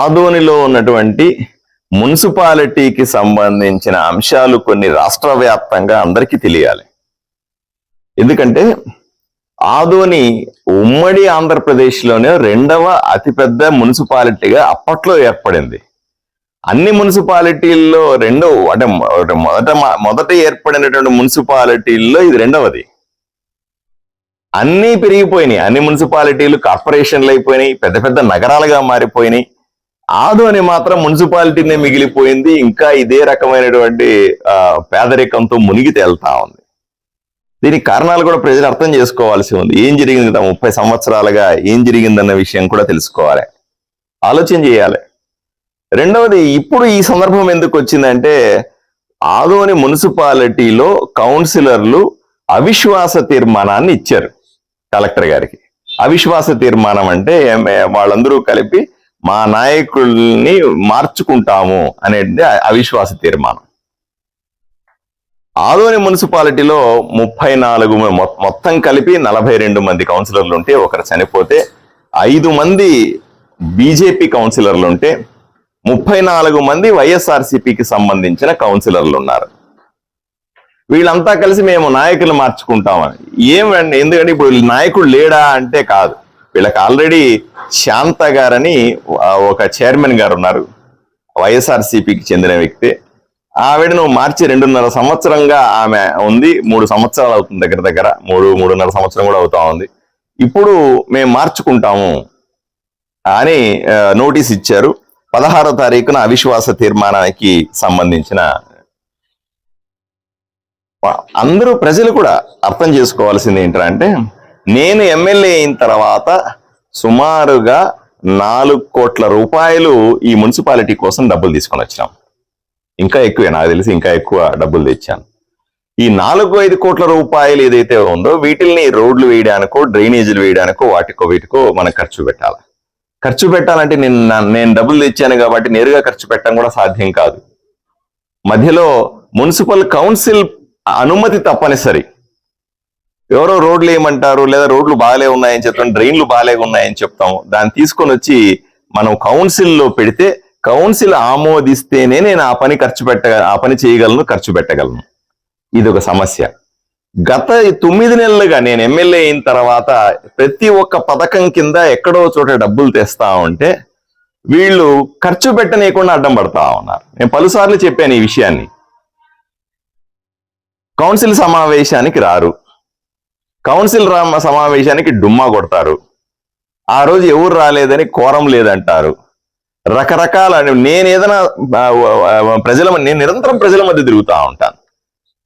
ఆదోనిలో ఉన్నటువంటి మున్సిపాలిటీకి సంబంధించిన అంశాలు కొన్ని రాష్ట్ర వ్యాప్తంగా అందరికీ తెలియాలి. ఎందుకంటే ఆదోని ఉమ్మడి ఆంధ్రప్రదేశ్లోనే రెండవ అతిపెద్ద మున్సిపాలిటీగా అప్పట్లో ఏర్పడింది. అన్ని మున్సిపాలిటీల్లో రెండో అంటే మొదట మొదట ఏర్పడినటువంటి మున్సిపాలిటీల్లో ఇది రెండవది. అన్నీ పెరిగిపోయినాయి. అన్ని మున్సిపాలిటీలు కార్పొరేషన్లు అయిపోయినాయి పెద్ద పెద్ద నగరాలుగా మారిపోయినాయి. ఆదోని మాత్రం మున్సిపాలిటీనే మిగిలిపోయింది. ఇంకా ఇదే రకమైనటువంటి పేదరికంతో మునిగి తేలుతా ఉంది. దీనికి కారణాలు కూడా ప్రజలు అర్థం చేసుకోవాల్సి ఉంది. ఏం జరిగింది ముప్పై సంవత్సరాలుగా? ఏం జరిగిందన్న విషయం కూడా తెలుసుకోవాలి. ఆలోచన చేయాలి. రెండవది ఇప్పుడు ఈ సందర్భం ఎందుకు వచ్చిందంటే ఆదోని మున్సిపాలిటీలో కౌన్సిలర్లు అవిశ్వాస తీర్మానాన్ని ఇచ్చారు కలెక్టర్ గారికి. అవిశ్వాస తీర్మానం అంటే వాళ్ళందరూ కలిపి మా నాయకుల్ని మార్చుకుంటాము అనేది అవిశ్వాస తీర్మానం. ఆదోని మున్సిపాలిటీలో ముప్పై నాలుగు మొత్తం కలిపి నలభై రెండు మంది కౌన్సిలర్లు ఉంటే ఒకరు చనిపోతే ఐదు మంది బీజేపీ కౌన్సిలర్లు ఉంటే ముప్పై నాలుగు మంది వైఎస్ఆర్సీపీకి సంబంధించిన కౌన్సిలర్లు ఉన్నారు వీళ్ళంతా కలిసి మేము నాయకులు మార్చుకుంటామని. ఏమండి ఎందుకంటే ఇప్పుడు వీళ్ళ నాయకుడు లేడా అంటే కాదు. వీళ్ళకి ఆల్రెడీ శాంత గారని ఒక చైర్మన్ గారు ఉన్నారు వైఎస్ఆర్సీపీకి చెందిన వ్యక్తి. ఆవిడను మార్చి రెండున్నర సంవత్సరంగా ఆమె ఉంది. మూడు సంవత్సరాలు అవుతుంది దగ్గర దగ్గర. మూడు మూడున్నర సంవత్సరం కూడా అవుతా ఉంది. ఇప్పుడు మేము మార్చుకుంటాము అని నోటీస్ ఇచ్చారు. పదహారో తారీఖున అవిశ్వాస తీర్మానానికి సంబంధించిన అందరూ ప్రజలు కూడా అర్థం చేసుకోవాల్సింది ఏంటంటే నేను ఎమ్మెల్యే అయిన తర్వాత సుమారుగా నాలుగు కోట్ల రూపాయలు ఈ మున్సిపాలిటీ కోసం డబ్బులు తీసుకొని వచ్చినాం. ఇంకా ఎక్కువే నాకు తెలిసి ఇంకా ఎక్కువ డబ్బులు తెచ్చాను. ఈ నాలుగు ఐదు కోట్ల రూపాయలు ఏదైతే ఉందో వీటిల్ని రోడ్లు వేయడానికో డ్రైనేజీలు వేయడానికో వాటికో వీటికో మనం ఖర్చు పెట్టాలి. ఖర్చు పెట్టాలంటే నేను నేను డబ్బులు తెచ్చాను కాబట్టి నేరుగా ఖర్చు పెట్టడం కూడా సాధ్యం కాదు. మధ్యలో మున్సిపల్ కౌన్సిల్ అనుమతి తప్పనిసరి. ఎవరో రోడ్లు ఏమంటారు లేదా రోడ్లు బాగాలే ఉన్నాయని చెప్తాం డ్రైన్లు బాగాలే ఉన్నాయని చెప్తాము. దాన్ని తీసుకొని వచ్చి మనం కౌన్సిల్లో పెడితే కౌన్సిల్ ఆమోదిస్తేనే నేను ఆ పని ఖర్చు పెట్ట ఆ పని చేయగలను ఖర్చు పెట్టగలను. ఇది ఒక సమస్య. గత తొమ్మిది నెలలుగా నేను ఎమ్మెల్యే అయిన తర్వాత ప్రతి ఒక్క పథకం కింద ఎక్కడో చోట డబ్బులు తెస్తా ఉంటే వీళ్ళు ఖర్చు పెట్టనీయకుండా అడ్డం పడతా ఉన్నారు. నేను పలుసార్లు చెప్పాను ఈ విషయాన్ని. కౌన్సిల్ సమావేశానికి రారు. కౌన్సిల్ రా- సమావేశానికి డుమ్మా కొడతారు. ఆ రోజు ఎవరు రాలేదని కోరం లేదంటారు. రకరకాల నేను ఏదైనా ప్రజల నేను నిరంతరం ప్రజల మధ్య తిరుగుతూ ఉంటాను.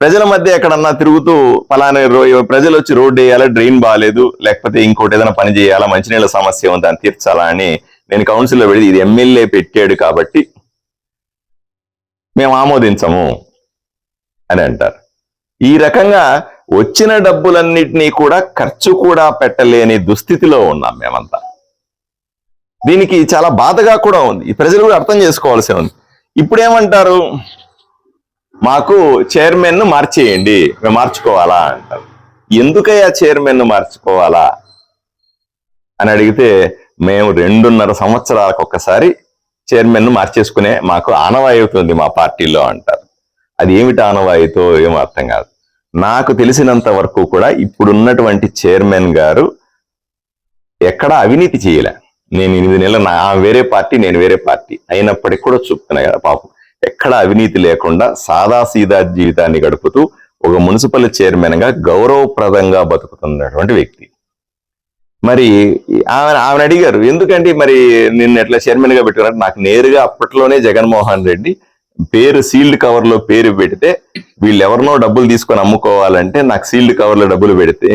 ప్రజల మధ్య ఎక్కడన్నా తిరుగుతూ ఫలానా రో- ప్రజలు వచ్చి రోడ్డు వేయాలా డ్రైన్ బాగాలేదు లేకపోతే ఇంకోటి ఏదైనా పని చేయాలా మంచినీళ్ళ సమస్య ఉంది దాన్ని తీర్చాలా అని నేను కౌన్సిల్లో పెడితే ఇది ఎమ్మెల్యే పెట్టాడు కాబట్టి మేము ఆమోదించము అని అంటారు. ఈ రకంగా వచ్చిన డబ్బులన్నిటినీ కూడా ఖర్చు కూడా పెట్టలేని దుస్థితిలో ఉన్నాం మేమంతా. దీనికి చాలా బాధగా కూడా ఉంది. ఈ ప్రజలు కూడా అర్థం చేసుకోవాల్సి ఉంది. ఇప్పుడు ఏమంటారు మాకు చైర్మన్ను మార్చేయండి మేము మార్చుకోవాలా అంటారు. ఎందుకయ్యా చైర్మన్ను మార్చుకోవాలా? అని అడిగితే మేము రెండున్నర సంవత్సరాలకు ఒక్కసారి చైర్మన్ను మార్చేసుకునే మాకు ఆనవాయితీ ఉంది మా పార్టీలో అంటారు. అది ఏమిటి ఆనవాయితో? ఏమో అర్థం కాదు. నాకు తెలిసినంత వరకు కూడా ఇప్పుడున్నటువంటి చైర్మన్ గారు ఎక్కడ అవినీతి చేయలే. నేను ఎనిమిది నెలలు నా వేరే పార్టీ నేను వేరే పార్టీ అయినప్పటికీ కూడా చూపుతున్నా కదా పాపం. ఎక్కడ అవినీతి లేకుండా సాదా సీదా జీవితాన్ని గడుపుతూ ఒక మున్సిపల్ చైర్మన్గా గౌరవప్రదంగా బతుకుతున్నటువంటి వ్యక్తి. మరి ఆమె ఆమెను అడిగారు ఎందుకంటే మరి నిన్ను ఎట్లా చైర్మన్గా పెట్టుకున్నారు? నాకు నేరుగా అప్పట్లోనే జగన్మోహన్ రెడ్డి పేరు సీల్డ్ కవర్లో పేరు పెడితే వీళ్ళు ఎవరినో డబ్బులు తీసుకొని అమ్ముకోవాలంటే నాకు సీల్డ్ కవర్లో డబ్బులు పెడితే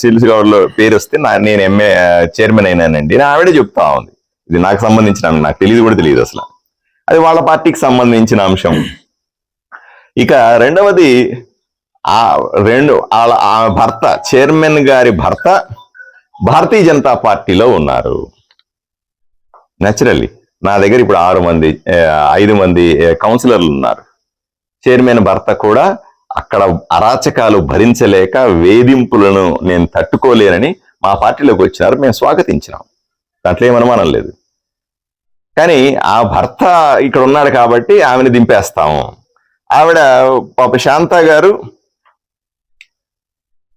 సీల్డ్ కవర్లో పేరు వస్తే నా నేను ఎంఏ చైర్మన్ అయినానండి. నా ఆవిడే చెప్తా ఉంది. ఇది నాకు సంబంధించిన నాకు తెలియదు కూడా తెలియదు అసలు. అది వాళ్ళ పార్టీకి సంబంధించిన అంశం. ఇక రెండవది ఆ రెండు వాళ్ళ ఆ భర్త చైర్మన్ గారి భర్త భారతీయ జనతా పార్టీలో ఉన్నారు. నేచురల్లీ నా దగ్గర ఇప్పుడు ఆరు మంది ఐదు మంది కౌన్సిలర్లు ఉన్నారు. చైర్మన్ భర్త కూడా అక్కడ అరాచకాలు భరించలేక వేధింపులను నేను తట్టుకోలేనని మా పార్టీలోకి వచ్చినారు. మేము స్వాగతించినాం. దాంట్లో ఏం అనుమానం లేదు. కానీ ఆ భర్త ఇక్కడ ఉన్నాడు కాబట్టి ఆమెను దింపేస్తాము. ఆవిడ పాప శాంత గారు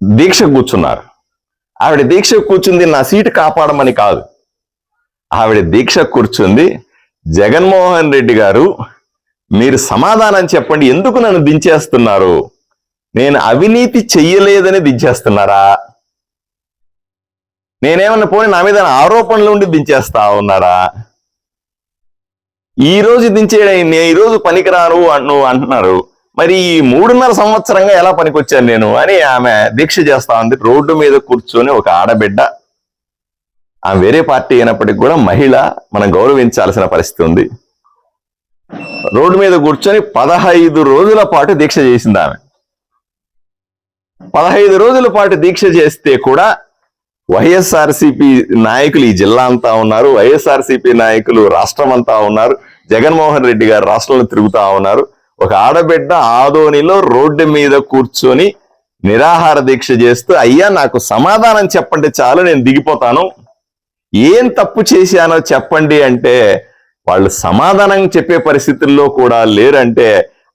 దీక్ష కూర్చున్నారు. ఆవిడ దీక్ష కూర్చుంది నా సీటు కాపాడమని కాదు. ఆవిడ దీక్ష కూర్చుంది. జగన్మోహన్ రెడ్డి గారు మీరు సమాధానం చెప్పండి ఎందుకు నన్ను దించేస్తున్నారు? నేను అవినీతి చెయ్యలేదని దించేస్తున్నారా? నేనేమన్నా పోనీ నా మీద ఆరోపణలు ఉండి దించేస్తా ఉన్నారా? ఈ రోజు దించే నేను ఈ రోజు పనికిరాను అన్- నువ్వు అంటున్నారు. మరి ఈ మూడున్నర సంవత్సరంగా ఎలా పనికొచ్చాను నేను? అని ఆమె దీక్ష చేస్తా ఉంది. రోడ్డు మీద కూర్చొని ఒక ఆడబిడ్డ ఆమె వేరే పార్టీ అయినప్పటికీ కూడా మహిళ మనం గౌరవించాల్సిన పరిస్థితి ఉంది. రోడ్డు మీద కూర్చొని పదహైదు రోజుల పాటు దీక్ష చేసింది ఆమె. పదహైదు రోజుల పాటు దీక్ష చేస్తే కూడా వైఎస్ఆర్సిపి నాయకులు ఈ జిల్లా అంతా ఉన్నారు. వైఎస్ఆర్సిపి నాయకులు రాష్ట్రం అంతా ఉన్నారు. జగన్మోహన్ రెడ్డి గారు రాష్ట్రంలో తిరుగుతా ఉన్నారు. ఒక ఆడబిడ్డ ఆదోనిలో రోడ్డు మీద కూర్చొని నిరాహార దీక్ష చేస్తూ అయ్యా నాకు సమాధానం చెప్పండి చాలు నేను దిగిపోతాను. ఏం తప్పు చేశానో చెప్పండి అంటే వాళ్ళు సమాధానం చెప్పే పరిస్థితుల్లో కూడా లేరంటే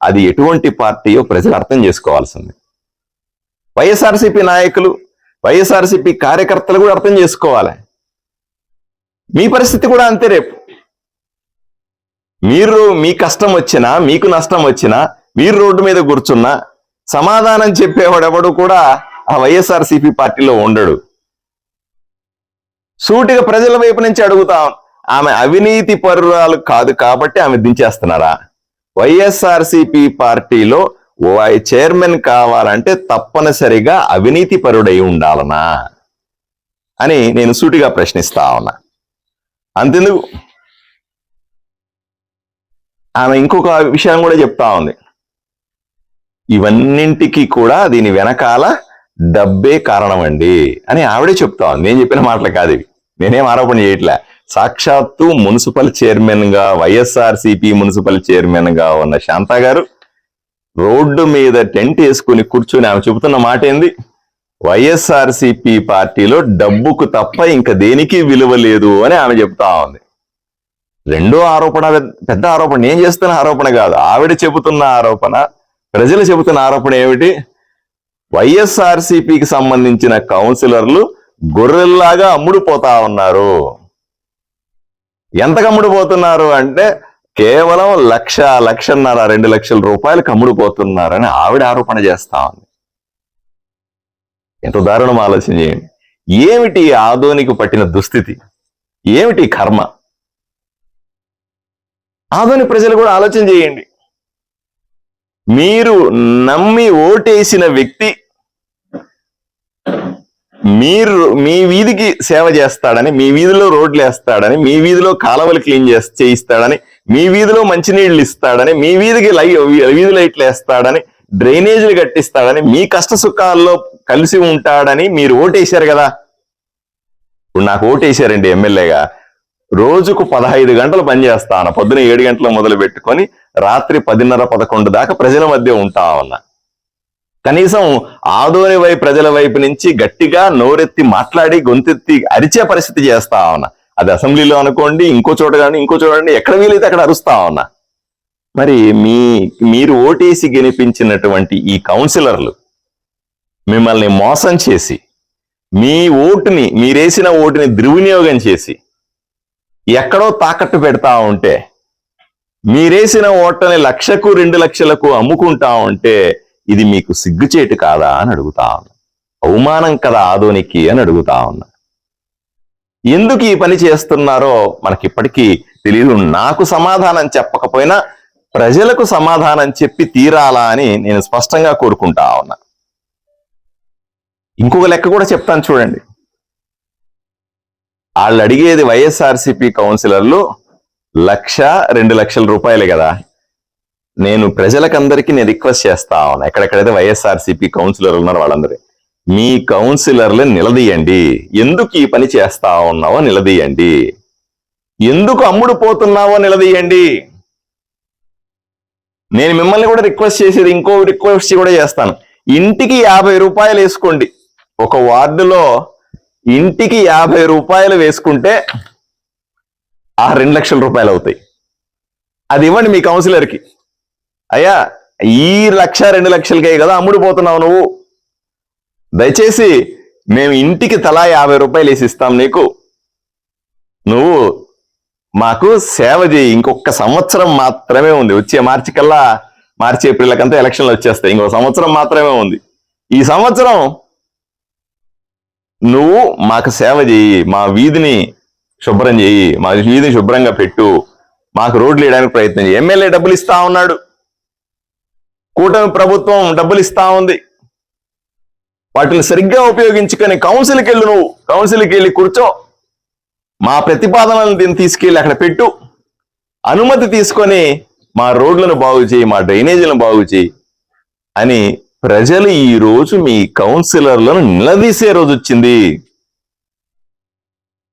అది ఎటువంటి పార్టీయో ప్రజలు అర్థం చేసుకోవాల్సింది. వైఎస్ఆర్సీపీ నాయకులు వైఎస్ఆర్సీపీ కార్యకర్తలు కూడా అర్థం చేసుకోవాలి. మీ పరిస్థితి కూడా అంతే రేపు. మీరు మీ కష్టం వచ్చినా మీకు నష్టం వచ్చినా మీరు రోడ్డు మీద కూర్చున్నా సమాధానం చెప్పేవాడెవడు కూడా ఆ వైఎస్ఆర్సీపీ పార్టీలో ఉండడు. సూటిగా ప్రజల వైపు నుంచి అడుగుతాం ఆమె అవినీతి పరురాలు కాదు కాబట్టి ఆమె దించేస్తున్నారా? వైఎస్ఆర్సీపీ పార్టీలో చైర్మన్ కావాలంటే తప్పనిసరిగా అవినీతి పరుడై ఉండాలనా? అని నేను సూటిగా ప్రశ్నిస్తా ఉన్నా. అంతెందుకు? ఆమె ఇంకొక విషయం కూడా చెప్తా ఉంది. ఇవన్నింటికి కూడా దీని వెనకాల డబ్బే కారణం అండి అని ఆవిడే చెప్తా ఉంది. నేను చెప్పిన మాటలు కాదు ఇవి. నేనేం ఆరోపణ చేయట్లే. సాక్షాత్తు మున్సిపల్ చైర్మన్గా వైఎస్ఆర్ సిపి మున్సిపల్ చైర్మన్గా ఉన్న శాంత గారు రోడ్డు మీద టెంట్ వేసుకుని కూర్చొని ఆమె చెబుతున్న మాట ఏంది? వైఎస్ఆర్ సిపి పార్టీలో డబ్బుకు తప్ప ఇంకా దేనికి విలువ లేదు అని ఆమె చెప్తా ఉంది. రెండో ఆరోపణ పెద్ద- ఆరోపణ నేను చేస్తున్న ఆరోపణ కాదు. ఆవిడ చెబుతున్న ఆరోపణ ప్రజలు చెబుతున్న ఆరోపణ ఏమిటి? వైఎస్ఆర్సీపీకి సంబంధించిన కౌన్సిలర్లు గొర్రెల్లాగా అమ్ముడుపోతా ఉన్నారు. ఎంతకు అమ్ముడుపోతున్నారు అంటే కేవలం లక్ష లక్షన్నర రెండు లక్షల రూపాయలు కమ్ముడుపోతున్నారని ఆవిడ ఆరోపణ చేస్తా ఉంది. ఎంత దారుణం ఆలోచన చేయండి. ఏమిటి ఆధోనికి ఆదోనికి పట్టిన దుస్థితి? ఏమిటి కర్మ? ఆదోని ప్రజలు కూడా ఆలోచన చేయండి. మీరు నమ్మి ఓటేసిన వ్యక్తి మీరు మీ వీధికి సేవ చేస్తాడని మీ వీధిలో రోడ్లు వేస్తాడని మీ వీధిలో కాలువలు క్లీన్ చేసి చేయిస్తాడని మీ వీధిలో మంచినీళ్ళు ఇస్తాడని మీ వీధికి లై వీధి లైట్లు వేస్తాడని డ్రైనేజీలు కట్టిస్తాడని మీ కష్ట సుఖాల్లో కలిసి ఉంటాడని మీరు ఓటేశారు కదా. ఇప్పుడు నాకు ఓటేశారండి ఎమ్మెల్యేగా. రోజుకు పదహైదు గంటలు పనిచేస్తాను పొద్దున ఏడు గంటలు మొదలు పెట్టుకొని రాత్రి పదిన్నర పదకొండు దాకా ప్రజల మధ్య ఉంటా ఉన్నా. కనీసం ఆదోని వైపు ప్రజల వైపు నుంచి గట్టిగా నోరెత్తి మాట్లాడి గొంతెత్తి అరిచే పరిస్థితి చేస్తా ఉన్నా. అది అసెంబ్లీలో అనుకోండి ఇంకో చోట కానీ ఇంకో చూడండి ఎక్కడ వీలైతే అక్కడ అరుస్తా ఉన్నా. మరి మీ మీరు ఓటేసి గెలిపించినటువంటి ఈ కౌన్సిలర్లు మిమ్మల్ని మోసం చేసి మీ ఓటుని మీరేసిన ఓటుని దుర్వినియోగం చేసి ఎక్కడో తాకట్టు పెడతా ఉంటే మీరేసిన ఓటని లక్షకు రెండు లక్షలకు అమ్ముకుంటా ఉంటే ఇది మీకు సిగ్గుచేటు కాదా అని అడుగుతా ఉన్నా. అవమానం కదా ఆదోనికి అని అడుగుతా ఉన్నా. ఎందుకు ఈ పని చేస్తున్నారో మనకిప్పటికీ తెలియదు నాకు సమాధానం చెప్పకపోయినా ప్రజలకు సమాధానం చెప్పి తీరాలా అని నేను స్పష్టంగా కోరుకుంటా ఉన్నా. ఇంకొక లెక్క కూడా చెప్తాను చూడండి. వాళ్ళు అడిగేది వైఎస్ఆర్సిపి కౌన్సిలర్లు లక్ష రెండు లక్షల రూపాయలే కదా. నేను ప్రజలకందరికీ నేను రిక్వెస్ట్ చేస్తా ఉన్నా. ఎక్కడెక్కడైతే వైఎస్ఆర్సీపీ కౌన్సిలర్ ఉన్నారు వాళ్ళందరూ మీ కౌన్సిలర్లు నిలదీయండి. ఎందుకు ఈ పని చేస్తా ఉన్నావో నిలదీయండి. ఎందుకు అమ్ముడు పోతున్నావో నిలదీయండి. నేను మిమ్మల్ని కూడా రిక్వెస్ట్ చేసేది ఇంకో రిక్వెస్ట్ కూడా చేస్తాను. ఇంటికి యాభై రూపాయలు వేసుకోండి. ఒక వార్డులో ఇంటికి యాభై రూపాయలు వేసుకుంటే ఆ రెండు లక్షల రూపాయలు అవుతాయి. అది ఇవ్వండి మీ కౌన్సిలర్కి. అయ్యా ఈ లక్ష రెండు లక్షలకే కదా అమ్ముడు పోతున్నావు నువ్వు. దయచేసి మేము ఇంటికి తలా యాభై రూపాయలు వేసి ఇస్తాం నీకు. నువ్వు మాకు సేవ చేయి. ఇంకొక సంవత్సరం మాత్రమే ఉంది. వచ్చే మార్చి కల్లా మార్చి ఏప్రిల్ కంతా ఎలక్షన్లు వచ్చేస్తాయి. ఇంకొక సంవత్సరం మాత్రమే ఉంది. ఈ సంవత్సరం నువ్వు మాకు సేవ చేయి. మా వీధిని శుభ్రం చేయి. మా వీధిని శుభ్రంగా పెట్టు. మాకు రోడ్లు వేయడానికి ప్రయత్నం చేయి. ఎమ్మెల్యే డబ్బులు ఇస్తా ఉన్నాడు. కూటమి ప్రభుత్వం డబ్బులు ఇస్తా ఉంది. వాటిని సరిగ్గా ఉపయోగించుకొని కౌన్సిల్కి వెళ్ళు నువ్వు. కౌన్సిల్కి వెళ్ళి కూర్చో. మా ప్రతిపాదనలను దీన్ని తీసుకెళ్ళి అక్కడ పెట్టు. అనుమతి తీసుకొని మా రోడ్లను బాగు చేయి మా డ్రైనేజీలను బాగు చేయి అని ప్రజలు ఈ రోజు మీ కౌన్సిలర్లను నిలదీసే రోజు వచ్చింది.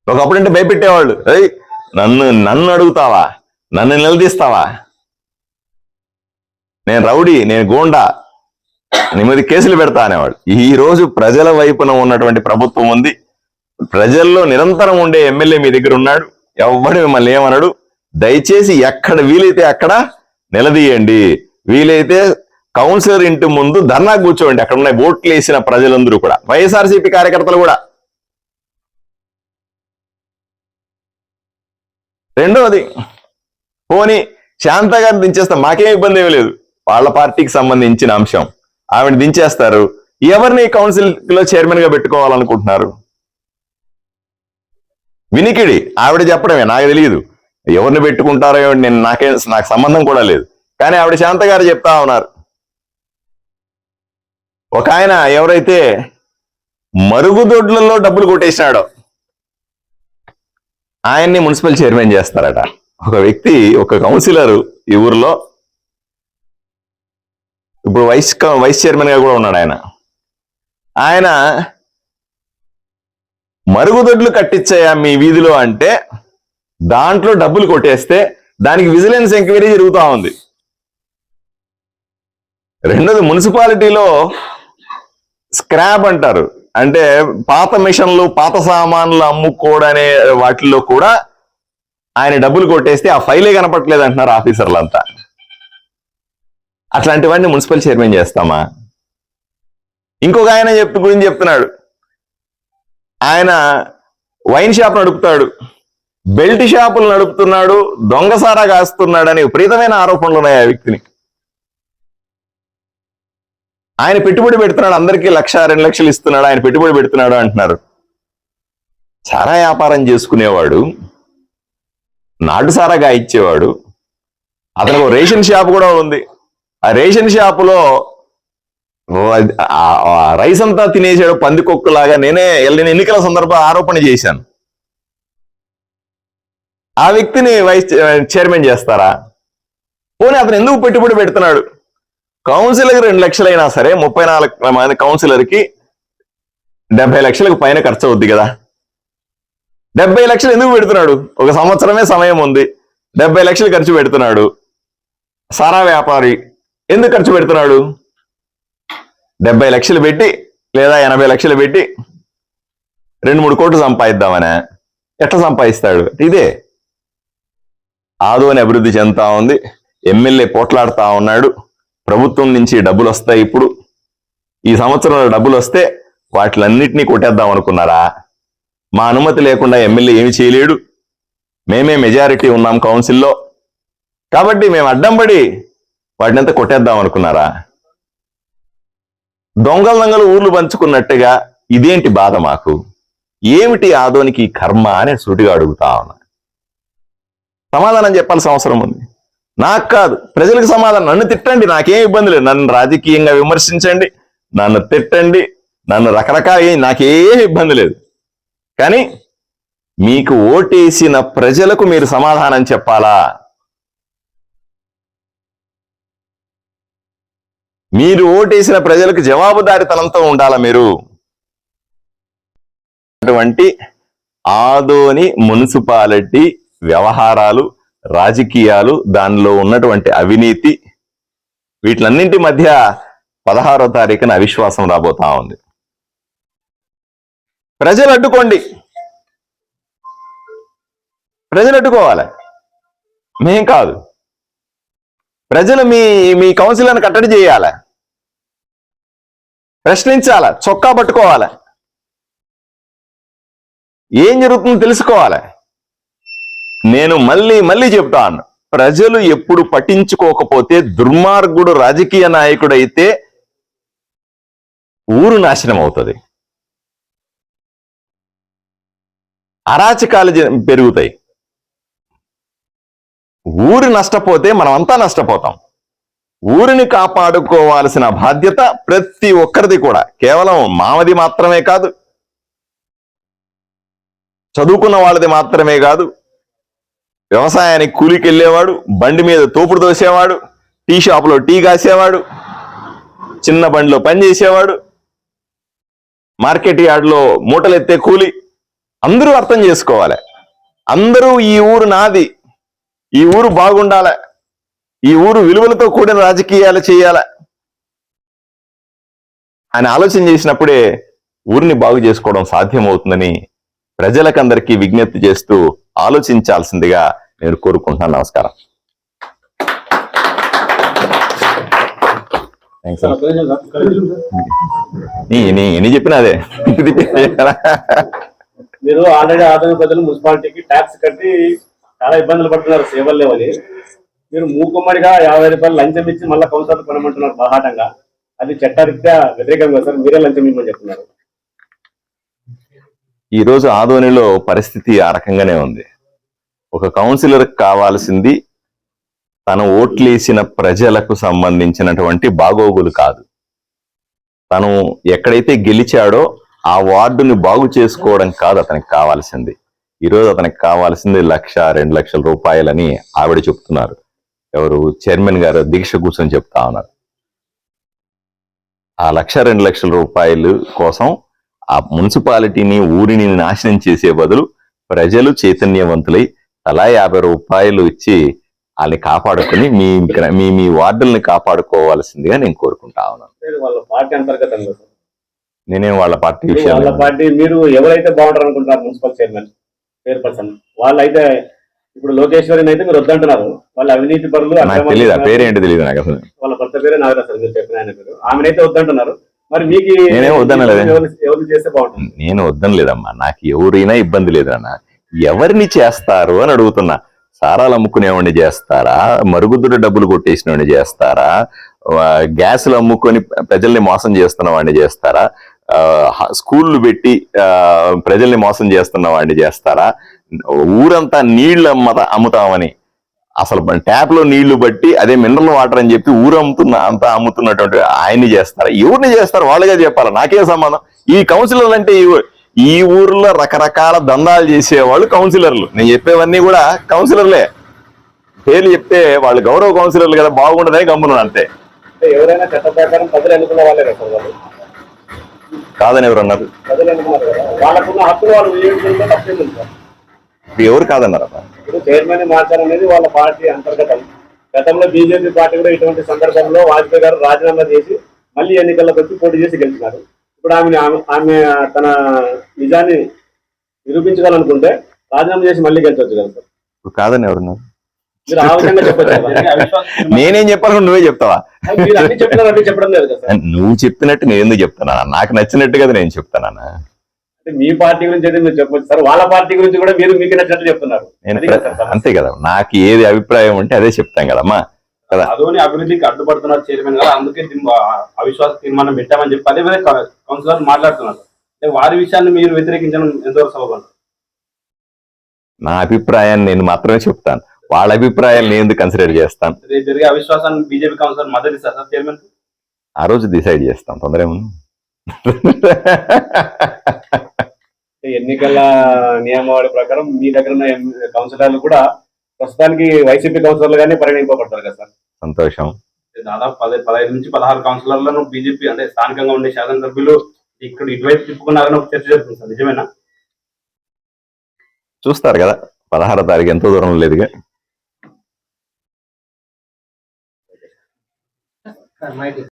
ఒకప్పుడంటే భయపెట్టేవాళ్ళు. అయ్యి నన్ను నన్ను అడుగుతావా? నన్ను నిలదీస్తావా? నేను రౌడీ నేను గోండా నీ మీద కేసులు పెడతా అనేవాడు. ఈ రోజు ప్రజల వైపున ఉన్నటువంటి ప్రభుత్వం ఉంది. ప్రజల్లో నిరంతరం ఉండే ఎమ్మెల్యే మీ దగ్గర ఉన్నాడు. ఎవడు మిమ్మల్ని ఏమనడు. దయచేసి ఎక్కడ వీలైతే అక్కడ నిలదీయండి. వీలైతే కౌన్సిలర్ ఇంటి ముందు ధర్నా కూర్చోండి. అక్కడ ఉన్న ఓట్లు వేసిన ప్రజలందరూ కూడా. వైఎస్ఆర్సీపీ కార్యకర్తలు కూడా. రెండవది పోని శాంత గారిని దించేస్తాం మాకేం ఇబ్బంది ఏమీ లేదు. వాళ్ళ పార్టీకి సంబంధించిన అంశం. ఆవిడ దించేస్తారు. ఎవరిని కౌన్సిల్లో చైర్మన్గా పెట్టుకోవాలనుకుంటున్నారు? వినికిడి. ఆవిడ చెప్పడమే నాకు తెలియదు. ఎవరిని పెట్టుకుంటారో నేను నాకే నాకు సంబంధం కూడా లేదు. కానీ ఆవిడ శాంత గారు చెప్తా ఉన్నారు. ఒక ఆయన ఎవరైతే మరుగుదొడ్లలో డబ్బులు కొట్టేసినాడో ఆయన్ని మున్సిపల్ చైర్మన్ చేస్తారట. ఒక వ్యక్తి ఒక కౌన్సిలర్ ఈ ఊర్లో ఇప్పుడు వైస్ వైస్ చైర్మన్గా కూడా ఉన్నాడు ఆయన. ఆయన మరుగుదొడ్లు కట్టించాయా మీ వీధిలో అంటే దాంట్లో డబ్బులు కొట్టేస్తే దానికి విజిలెన్స్ ఎంక్వైరీ జరుగుతూ ఉంది. రెండోది మున్సిపాలిటీలో స్క్రాప్ అంటారు. అంటే పాత మిషన్లు పాత సామాన్లు అమ్ముకోవడనే వాటిల్లో కూడా ఆయన డబ్బులు కొట్టేస్తే ఆ ఫైలే కనపట్లేదు అంటున్నారు ఆఫీసర్లు అట్లాంటి అట్లాంటివన్నీ మున్సిపల్ చైర్మన్ చేస్తామా? ఇంకొక ఆయన చెప్తు గురించి చెప్తున్నాడు. ఆయన వైన్ షాప్ నడుపుతాడు. బెల్ట్ షాపులు నడుపుతున్నాడు. దొంగసారా అనే విపరీతమైన ఆరోపణలు ఉన్నాయి ఆ వ్యక్తిని. ఆయన పెట్టుబడి పెడుతున్నాడు. అందరికీ లక్ష రెండు లక్షలు ఇస్తున్నాడు. ఆయన పెట్టుబడి పెడుతున్నాడు అంటున్నారు. సారా వ్యాపారం చేసుకునేవాడు. నాటు సారాగా ఇచ్చేవాడు. అతనికి రేషన్ షాప్ కూడా ఉంది. ఆ రేషన్ షాపులో ఓ అది- రైస్ అంతా తినేసాడు పందికొక్కులాగా నేనే వెళ్ళిన ఎన్నికల సందర్భ ఆరోపణ చేశాను. ఆ వ్యక్తిని వైస్ చైర్మన్ చేస్తారా? పోనీ అతను ఎందుకు పెట్టుబడి పెడుతున్నాడు? కౌన్సిలర్కి రెండు లక్షలైనా సరే ముప్పై నాలుగు మంది కౌన్సిలర్కి డెబ్బై లక్షలకు పైన ఖర్చు అవుద్ది కదా. డెబ్బై లక్షలు ఎందుకు పెడుతున్నాడు? ఒక సంవత్సరమే సమయం ఉంది. డెబ్బై లక్షలు ఖర్చు పెడుతున్నాడు. సారా వ్యాపారి ఎందుకు ఖర్చు పెడుతున్నాడు? డెబ్బై లక్షలు పెట్టి లేదా ఎనభై లక్షలు పెట్టి రెండు మూడు కోట్లు సంపాదిద్దామనే. ఎట్లా సంపాదిస్తాడు? ఇదే. ఆదోని అభివృద్ధి చెందుతా ఉంది. ఎమ్మెల్యే పోట్లాడుతూ ఉన్నాడు. ప్రభుత్వం నుంచి డబ్బులు వస్తాయి ఇప్పుడు. ఈ సంవత్సరంలో డబ్బులు వస్తే వాటిలన్నింటినీ కొట్టేద్దాం అనుకున్నారా? మా అనుమతి లేకుండా ఎమ్మెల్యే ఏమి చేయలేడు. మేమే మెజారిటీ ఉన్నాం కౌన్సిల్లో. కాబట్టి మేము అడ్డం పడి వాటినంతా కొట్టేద్దాం అనుకున్నారా? దొంగల దొంగలు ఊర్లు పంచుకున్నట్టుగా ఇదేంటి బాధ మాకు? ఏమిటి ఆదోనికి కర్మ అని సూటిగా అడుగుతా ఉన్నా. సమాధానం చెప్పాల్సిన అవసరం ఉంది. నాకు కాదు ప్రజలకు సమాధానం. నన్ను తిట్టండి నాకేం ఇబ్బంది లేదు. నన్ను రాజకీయంగా విమర్శించండి నన్ను తిట్టండి నన్ను రకరకాల నాకేం ఇబ్బంది లేదు. కానీ మీకు ఓటేసిన ప్రజలకు మీరు సమాధానం చెప్పాలా? మీరు ఓటేసిన ప్రజలకు జవాబుదారితనంతో ఉండాలా మీరు? అటువంటి ఆదోని మున్సిపాలిటీ వ్యవహారాలు రాజకీయాలు దానిలో ఉన్నటువంటి అవినీతి వీటిలన్నింటి మధ్య పదహారో తారీఖున అవిశ్వాసం రాబోతా ఉంది. ప్రజలు అడ్డుకోండి. ప్రజలు అడ్డుకోవాలి. మేం కాదు. ప్రజలు మీ మీ కౌన్సిలర్ని కట్టడి చేయాలి. ప్రశ్నించాల చొక్కా పట్టుకోవాలి. ఏం జరుగుతుందో తెలుసుకోవాలి. నేను మళ్ళీ మళ్ళీ చెప్తాను. ప్రజలు ఎప్పుడు పట్టించుకోకపోతే దుర్మార్గుడు రాజకీయ నాయకుడైతే ఊరు నాశనం అవుతుంది. అరాచకాలు పెరుగుతాయి. ఊరు నష్టపోతే మనమంతా నష్టపోతాం. ఊరిని కాపాడుకోవాల్సిన బాధ్యత ప్రతి ఒక్కరిది కూడా. కేవలం మామది మాత్రమే కాదు. చదువుకున్న వాళ్ళది మాత్రమే కాదు. వ్యవసాయానికి కూలికి వెళ్ళేవాడు బండి మీద తోపుడు దోసేవాడు టీ షాపులో టీ కాసేవాడు చిన్న బండిలో పని చేసేవాడు మార్కెట్ యార్డ్లో మూటలు ఎత్తే కూలి. అందరూ అర్థం చేసుకోవాలి. అందరూ ఈ ఊరు నాది. ఈ ఊరు బాగుండాల. ఈ ఊరు విలువలతో కూడిన రాజకీయాలు చేయాల. అని ఆలోచన చేసినప్పుడే ఊరిని బాగు చేసుకోవడం సాధ్యమవుతుందని ప్రజలకందరికీ విజ్ఞప్తి చేస్తూ ఆలోచించాల్సిందిగా నేను కోరుకుంటున్నాను. నమస్కారం. ఎన్ని చెప్పినా అదే. మీరు ఆల్రెడీ ఆదాయ ప్రజలు మున్సిపాలిటీకి ట్యాక్స్ కట్టి చాలా ఇబ్బందులు పడుతున్నారు సేవలు లేవని. మీరు మూకుమ్మడిగా యాభై రూపాయలు లంచం ఇచ్చి మళ్ళీ కౌన్సిలర్ కొనమంటున్నారు బాహాటంగా. అది చట్టరీత్యా వ్యతిరేకంగా సార్ మీరే లంచం ఇవ్వమని చెప్తున్నారు. ఈ రోజు ఆదోనిలో పరిస్థితి ఆ రకంగానే ఉంది. ఒక కౌన్సిలర్ కావాల్సింది తన ఓట్లేసిన ప్రజలకు సంబంధించినటువంటి బాగోగులు కాదు. తను ఎక్కడైతే గెలిచాడో ఆ వార్డుని బాగు చేసుకోవడం కాదు అతనికి కావాల్సింది. ఈరోజు అతనికి కావాల్సింది లక్ష రెండు లక్షల రూపాయలని ఆవిడ చెప్తున్నారు. ఎవరు? చైర్మన్ గారు దీక్ష కూర్చొని చెప్తా ఉన్నారు. ఆ లక్ష రెండు లక్షల రూపాయలు కోసం ఆ మున్సిపాలిటీని ఊరిని నాశనం చేసే బదులు ప్రజలు చైతన్యవంతులై తలా యాభై రూపాయలు ఇచ్చి వాళ్ళని కాపాడుకుని మీ మీ మీ వార్డుల్ని కాపాడుకోవాల్సిందిగా నేను కోరుకుంటా ఉన్నాను. వాళ్ళ పార్టీ అంతర్గతంగా సార్ నేనేం వాళ్ళ పార్టీ విషయాలు వాళ్ళ పార్టీ మీరు ఎవరైతే బాగుంటారు అనుకుంటున్నారు మున్సిపల్ చైర్మన్ చైర్పర్సన్ వాళ్ళైతే ఇప్పుడు లోకేశ్వరిని అయితే మీరు వద్దంటున్నారు. వాళ్ళ అవినీతి పరులు నాకు అక్రమ తెలియదు ఆ నాకు అసలు. వాళ్ళ భర్త పేరే నాగరా సార్ మీరు చెప్పిన ఆయన పేరు. ఆమెనైతే వద్దంటున్నారు. మరి మీకు నేనేం వద్దనలేదే. ఎవరు చేస్తే బాగుంటుంది? నేను వద్దని లేదమ్మా నాకు ఎవరైనా ఇబ్బంది లేదన్న ఎవరిని చేస్తారు అని అడుగుతున్నా. సారాలు అమ్ముకునేవాడిని చేస్తారా? మరుగుదొడ్డి డబ్బులు కొట్టేసిన చేస్తారా? ఆ, గ్యాసులు అమ్ముకొని ప్రజల్ని మోసం చేస్తున్న వాడిని చేస్తారా? స్కూళ్ళు పెట్టి ఆ, ప్రజల్ని మోసం చేస్తున్న వాడిని చేస్తారా? ఊరంతా నీళ్ళు అమ్మత అమ్ముతామని. అసలు ట్యాప్లో నీళ్ళు బట్టి అదే మినరల్ వాటర్ అని చెప్పి ఊరు అమ్ముతున్న అంతా అమ్ముతున్నటువంటి ఆయన్ని చేస్తారా? ఎవరిని చేస్తారు? వాళ్ళుగా చెప్పాలి? నాకే సంబంధం? ఈ కౌన్సిలర్లు అంటే ఈ ఊర్లో రకరకాల దందాలు చేసేవాళ్ళు కౌన్సిలర్లు. నేను చెప్పేవన్నీ కూడా కౌన్సిలర్లే. పేర్లు చెప్తే వాళ్ళు గౌరవ కౌన్సిలర్లు కదా బాగుండదని గమ్మున్నాను అంతే. ఎవరైనా చట్ట ప్రకారం ప్రజలు ఎన్నుకున్న వాళ్ళే? కాదని ఎవరు అన్నారు? ఇప్పుడు ఎవరు కాదన్నారు చైర్మన్ మార్చాలనేది వాళ్ళ పార్టీ అంతర్గతం. గతంలో బీజేపీ పార్టీ కూడా ఇటువంటి సందర్భంలో వాజ్పేయి గారు రాజీనామా చేసి మళ్ళీ ఎన్నికల్లోకి వచ్చి పోటీ చేసి గెలిచినారు. ఇప్పుడు ఆమె ఆమె- తన నిజాన్ని నిరూపించాలనుకుంటే రాజీనామా చేసి మళ్ళీ గెలిచవచ్చు కదా సార్. కాదని ఎవరున్నారు నేనేం చెప్పాలను నువ్వే చెప్తావా? నువ్వు చెప్పినట్టు నేను ఎందుకు చెప్తానా? నాకు నచ్చినట్టు కదా నేను చెప్తానా? అంటే మీ పార్టీ గురించి అయితే మీరు చెప్పొచ్చు. సార్ వాళ్ళ పార్టీ గురించి కూడా మీరు మీకు నచ్చినట్టు చెప్తున్నారు. అంతే కదా. నాకు ఏది అభిప్రాయం ఉంటే అదే చెప్తాం కదమ్మా. కదా? అదోని అభివృద్ధికి అడ్డుపడుతున్నారు చైర్మన్ గారు. అందుకే అవిశ్వాస తీర్మానం పెట్టామని చెప్పి అదే విధంగా కౌన్సిలర్ మాట్లాడుతున్నారు. వారి విషయాన్ని మీరు వ్యతిరేకించడం ఎంతవరకు సబబు? నా అభిప్రాయాన్ని నేను మాత్రమే చెప్తాను. వాళ్ళ అభిప్రాయాలు నేను కన్సిడర్ చేస్తాను? అవిశ్వాసాన్ని బీజేపీ కౌన్సిలర్ మద్దతు ఇస్తారు సార్ చైర్మన్? ఆ రోజు డిసైడ్ చేస్తాం తొందర ఏముంది ఎన్నికల నియమావళి ప్రకారం మీ దగ్గర ఉన్న కౌన్సిలర్లు కూడా ప్రస్తుతానికి వైసీపీ కౌన్సిలర్లు గానే పరిగణింపబడతారు కదా సార్? సంతోషం. దాదాపు పది పదహైదు నుంచి పదహారు కౌన్సిలర్లను బీజేపీ అంటే స్థానికంగా ఉండే శాసనసభ్యులు ఇక్కడ ఇటువైపు తిప్పుకున్నారని ఒక చర్చ జరుగుతుంది సార్ నిజమేనా? చూస్తారు కదా పదహారో తారీఖు ఎంతో దూరం లేదుగా. Sir, might.